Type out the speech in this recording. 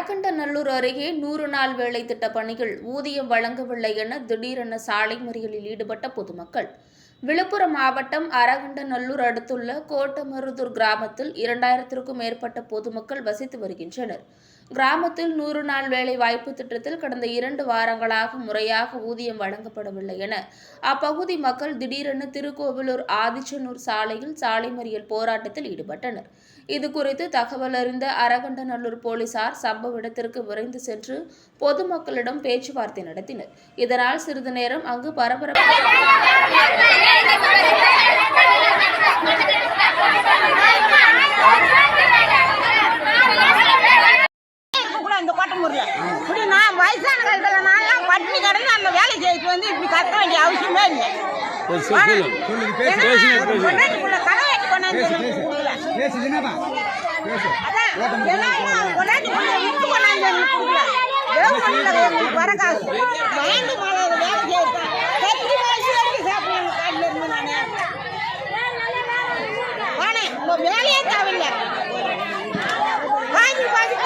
மணக்கண்டநல்லூர் அருகே நூறு நாள் வேலை திட்ட பணிகள் ஊதியம் வழங்கவில்லை என திடீரென சாலை மறியலில் ஈடுபட்ட பொதுமக்கள். விழுப்புரம் மாவட்டம் அரகண்டநல்லூர் அடுத்துள்ள கோட்டமருதூர் கிராமத்தில் இரண்டாயிரத்திற்கும் மேற்பட்ட பொதுமக்கள் வசித்து வருகின்றனர். கிராமத்தில் நூறு நாள் வேலை வாய்ப்பு திட்டத்தில் கடந்த இரண்டு வாரங்களாக முறையாக ஊதியம் வழங்கப்படவில்லை என அப்பகுதி மக்கள் திடீரென திருக்கோவிலூர் ஆதிச்சனூர் சாலையில் சாலை மறியல் போராட்டத்தில் ஈடுபட்டனர். இது குறித்து தகவல் அறிந்த அரகண்டநல்லூர் போலீசார் சம்பவ இடத்திற்கு விரைந்து சென்று பொதுமக்களிடம் பேச்சுவார்த்தை நடத்தினர். இதனால் சிறிது நேரம் அங்கு பரபரப்பு செய்யிட்டு வந்து இப்படி கத்த வேண்டிய அவசியமே இல்லை. கொண்டாந்து எங்களுக்கு வர காசு.